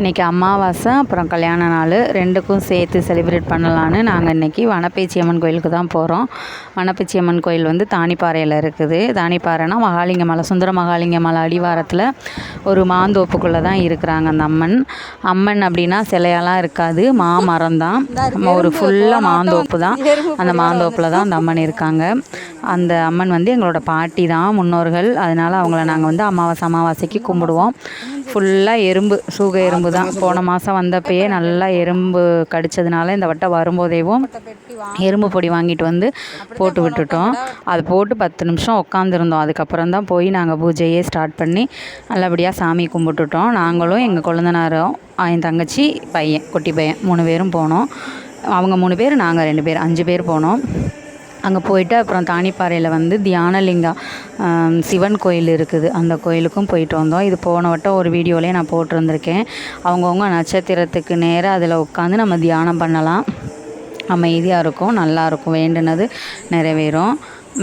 இன்றைக்கி அமாவாசை அப்புறம் கல்யாண நாள் ரெண்டுக்கும் சேர்த்து செலிப்ரேட் பண்ணலான்னு நாங்கள் இன்றைக்கி வனப்பேச்சி அம்மன் கோயிலுக்கு தான் போகிறோம் வனப்பேச்சி அம்மன் கோயில் வந்து தானிப்பாறையில் இருக்குது. தானிப்பாறைனா மகாலிங்க மலை சுந்தர மகாலிங்க மலை அடிவாரத்தில் ஒரு மாந்தோப்புக்குள்ளே தான் இருக்கிறாங்க அந்த அம்மன். அம்மன் அப்படின்னா சிலையெல்லாம் இருக்காது மாமரம் தான் ஒரு ஃபுல்லாக மாந்தோப்பு தான். அந்த மாந்தோப்பில் தான் அந்த அம்மன் இருக்காங்க. அந்த அம்மன் வந்து எங்களோட பாட்டி தான் முன்னோர்கள். அதனால் அவங்கள நாங்கள் வந்து அமாவாசை அமாவாசைக்கு கும்பிடுவோம். ஃபுல்லாக எறும்பு சூக எறும்பு தான். போன மாதம் வந்தப்பயே நல்லா எறும்பு கடித்ததுனால இந்த வட்டம் வரும்போதேவும் எறும்பு பொடி வாங்கிட்டு வந்து போட்டு விட்டுட்டோம். அது போட்டு பத்து நிமிஷம் உட்காந்துருந்தோம் அதுக்கப்புறம் தான் போய் நாங்கள் பூஜையே ஸ்டார்ட் பண்ணி நல்லபடியாக சாமி கும்பிட்டுட்டோம். நாங்களும் எங்கள் குழந்தனாரும் என் தங்கச்சி பையன் குட்டி பையன் மூணு பேரும் போனோம். அவங்க மூணு பேர் நாங்கள் ரெண்டு பேர் அஞ்சு பேர் போனோம். அங்கே போயிட்டு அப்புறம் தானிப்பாறையில் வந்து தியானலிங்கம் சிவன் கோயில் இருக்குது. அந்த கோயிலுக்கும் போயிட்டு வந்தோம். இது போன வட்டம் ஒரு வீடியோலேயே நான் போட்டிருந்திருக்கேன். அவங்கவுங்க நட்சத்திரத்துக்கு நேராக அதில் உட்காந்து நம்ம தியானம் பண்ணலாம். அமைதியாக இருக்கும் நல்லாயிருக்கும் வேண்டுனது நிறைவேறும்.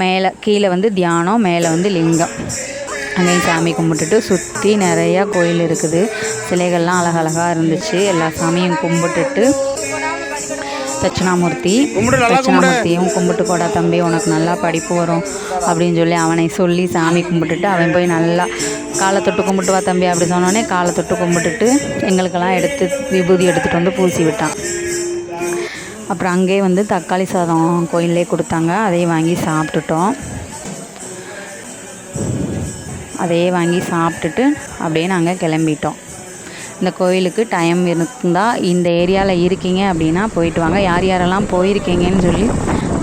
மேலே கீழே வந்து தியானம் மேலே வந்து லிங்கம். அங்கேயும் சாமி கும்பிட்டுட்டு சுற்றி நிறையா கோயில் இருக்குது. சிலைகள்லாம் அழகழகாக இருந்துச்சு. எல்லா சாமியும் கும்பிட்டுட்டு தட்சிணாமூர்த்தி தட்சிணாமூர்த்தியும் கும்பிட்டு போடா தம்பி உனக்கு நல்லா படிப்பு வரும் அப்படின்னு சொல்லி அவனை சொல்லி சாமி கும்பிட்டுட்டு அவன் போய் நல்லா காலை தொட்டு கும்பிட்டு வா தம்பி அப்படி சொன்னோடனே காலை தொட்டு கும்பிட்டுட்டு எங்களுக்கெல்லாம் எடுத்து விபூதி எடுத்துகிட்டு வந்து பூசி விட்டான். அப்புறம் அங்கேயே வந்து தக்காளி சாதம் கோயிலே கொடுத்தாங்க. அதையும் வாங்கி சாப்பிட்டுட்டோம். அதையே வாங்கி சாப்பிட்டுட்டு அப்படியே நாங்கள் கிளம்பிட்டோம். இந்த கோயிலுக்கு டைம் இருந்தால் இந்த ஏரியாவில் இருக்கீங்க அப்படின்னா போயிட்டு வாங்க. யார் யாரெல்லாம் போயிருக்கீங்கன்னு சொல்லி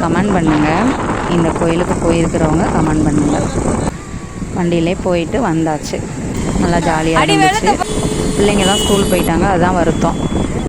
கமெண்ட் பண்ணுங்கள் இந்த கோயிலுக்கு போயிருக்கிறவங்க கமெண்ட் பண்ணுங்கள் வண்டியிலே போயிட்டு வந்தாச்சு. நல்லா ஜாலியாக இருந்துச்சு. பிள்ளைங்கெல்லாம் ஸ்கூல் போயிட்டாங்க. அதுதான் வருத்தம்.